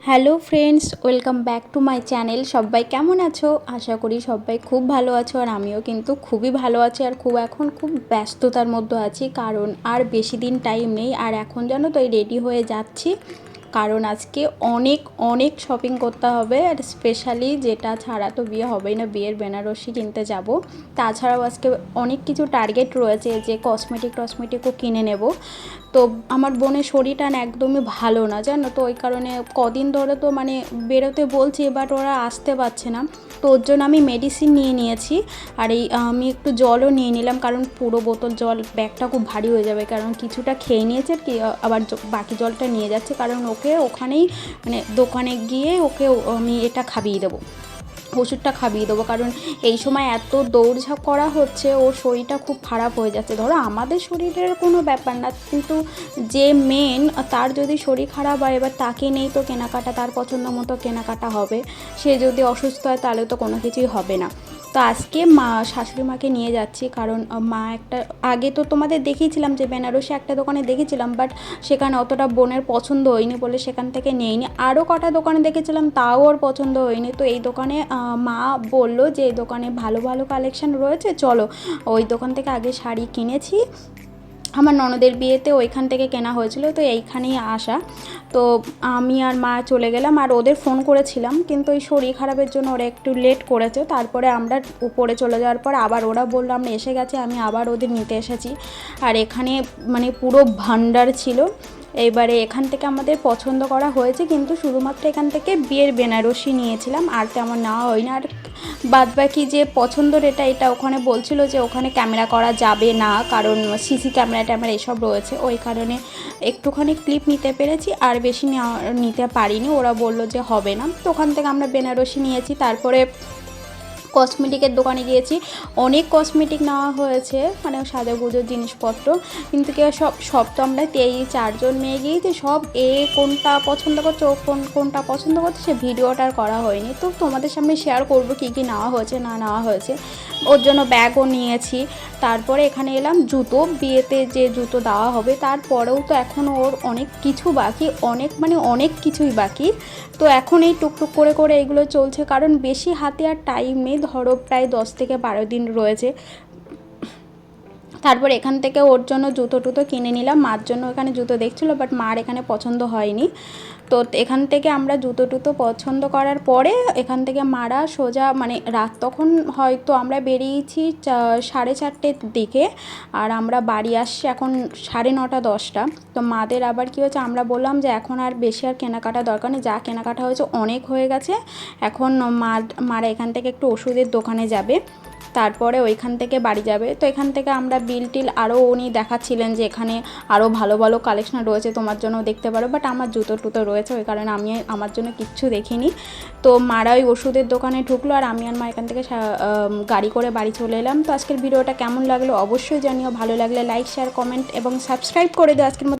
Hello friends, welcome back to my channel. সবাই কেমন আছো? আশা করি সবাই খুব ভালো আছো আর আমিও কিন্তু খুবই ভালো আছি আর খুব এখন খুব ব্যস্ততার মধ্যে আছি কারণ আর বেশি দিন টাইম নেই আর এখন জানো তো এই রেডি হয়ে যাচ্ছি। কারণ আজকে অনেক অনেক শপিং করতে হবে আর স্পেশালি যেটা ছাড়া তো বিয়ে হবেই না, বিয়ের বেনারসি কিনতে যাব। তাছাড়াও আজকে অনেক কিছু টার্গেট রয়েছে যে কসমেটিক টসমেটিকও কিনে নেব। তো আমার বোনের শরীরটা একদমই ভালো না, জানো তো? ওই কারণে কদিন ধরে তো মানে বেরোতে বলছি বাট ওরা আসতে পারছে না। তো ওর জন্য আমি মেডিসিন নিয়ে নিয়েছি, আর এই আমি একটু জলও নিয়ে নিলাম, কারণ পুরো বোতল জল, ব্যাগটা খুব ভারী হয়ে যাবে, কারণ কিছুটা খেয়ে নিয়েছে কি আবার বাকি জলটা নিয়ে যাচ্ছে, কারণ ওকে ওখানেই মানে দোকানে গিয়ে ওকে আমি এটা খাবিয়ে দেবো। ওষুধটা খাবিয়ে দেবো। কারণ এই সময় এত দৌড়ঝাঁপ করা হচ্ছে, ওর শরীরটা খুব খারাপ হয়ে যাচ্ছে। ধরো আমাদের শরীরের কোনো ব্যাপার না, কিন্তু যে মেন তার যদি শরীর খারাপ হয়, এবার তাকে নেই তো কেনাকাটা, তার পছন্দ মতো কেনাকাটা হবে। সে যদি অসুস্থ হয়, তাহলে তো কোনো কিছুই হবে না। তো আজকে মা, শাশুড়ি মাকে নিয়ে যাচ্ছি, কারণ মা একটা, আগে তো তোমাদের দেখিয়েছিলাম যে বেনারসে একটা দোকানে দেখেছিলাম, বাট সেখানে অতটা বোনের পছন্দ হয়নি বলে সেখান থেকে নেইনি। আরও কটা দোকানে দেখেছিলাম, তাও ওর পছন্দ হয়নি। তো এই দোকানে মা বলল যে এই দোকানে ভালো ভালো কালেকশন রয়েছে, চলো, ওই দোকান থেকে আগে শাড়ি কিনেছি। আমার ননদের বিয়েতে ওইখান থেকে কেনা হয়েছিল, তো এইখানেই আসা। তো আমি আর মা চলে গেলাম আর ওদের ফোন করেছিলাম, কিন্তু ওই শরীর খারাপের জন্য ওরা একটু লেট করেছে। তারপরে আমরা উপরে চলে যাওয়ার পর আবার ওরা বলল, আমরা এসে গেছে, আমি আবার ওদের নিতে এসেছি। আর এখানে মানে পুরো ভান্ডার ছিল। এইবারে এখান থেকে আমাদের পছন্দ করা হয়েছে, কিন্তু শুধুমাত্র এখান থেকে বিয়ের বেনারসি নিয়েছিলাম, আর তেমন নেওয়া হয়নি। আর বাদ বাকি যে পছন্দের এটা এটা ওখানে বলছিল যে ওখানে ক্যামেরা করা যাবে না, কারণ সিসি ক্যামেরা ট্যামেরা এসব রয়েছে। ওই কারণে একটুখানি ক্লিপ নিতে পেরেছি, আর বেশি নিতে পারিনি। ওরা বলল যে হবে না। তো ওখান থেকে আমরা বেনারসি নিয়েছি, তারপরে কসমেটিকের দোকানে গিয়েছি। অনেক কসমেটিক নেওয়া হয়েছে মানে সাজাগুজোর জিনিসপত্র। কিন্তু কেউ সব সব তো আমরা তেই চারজন মেয়ে গিয়েছি সব এ কোনটা পছন্দ করছে, ও কোন, কোনটা পছন্দ করছে, সে ভিডিওটা আর করা হয়নি। তো তোমাদের সামনে শেয়ার করব কী কী নেওয়া হয়েছে, না নেওয়া হয়েছে। ওর জন্য ব্যাগও নিয়েছি। তারপরে এখানে এলাম, জুতো, বিয়েতে যে জুতো দেওয়া হবে, তারপরেও তো এখন ওর অনেক কিছু বাকি, অনেক মানে অনেক কিছুই বাকি। তো এখন এই টুকটুক করে করে এগুলো চলছে, কারণ বেশি হাতে আর টাইম ধরো প্রায় দশ থেকে বারো দিন রয়েছে। তারপর এখান থেকে ওর জন্য জুতো টুতো কিনে নিলাম। মার জন্য এখানে জুতো দেখছিলো বাট মার এখানে পছন্দ হয়নি। তো এখান থেকে আমরা জুতো টুতো পছন্দ করার পরে এখান থেকে মারা সোজা মানে রাত তখন হয়তো আমরা বেরিয়েছি সাড়ে চারটের দিকে, আর আমরা বাড়ি আসছি এখন সাড়ে নটা, দশটা। তো মাদের আবার কী হয়েছে, আমরা বললাম যে এখন আর বেশি আর কেনাকাটা দরকার নেই। যা কেনাকাটা হয়েছে অনেক হয়ে গেছে। এখন মা, মারা এখান থেকে একটু ওষুধের দোকানে যাবে। তারপরে ওইখান থেকে বাড়ি যাবে। তো এখান থেকে আমরা বিল টিল আরও উনি দেখাচ্ছিলেন যে এখানে আরও ভালো ভালো কালেকশন রয়েছে, তোমার জন্য দেখতে পারো। বাট আমার জুতো টুতো রয়েছে, ওই কারণে আমি আমার জন্য কিচ্ছু দেখিনি। তো মারা ওই ওষুধের দোকানে ঢুকলো আর আমি আর মা এখান থেকে গাড়ি করে বাড়ি চলে এলাম। তো আজকের ভিডিওটা কেমন লাগল অবশ্যই জানিও। ভালো লাগলে লাইক শেয়ার কমেন্ট এবং সাবস্ক্রাইব করে দিও। আজকের মতো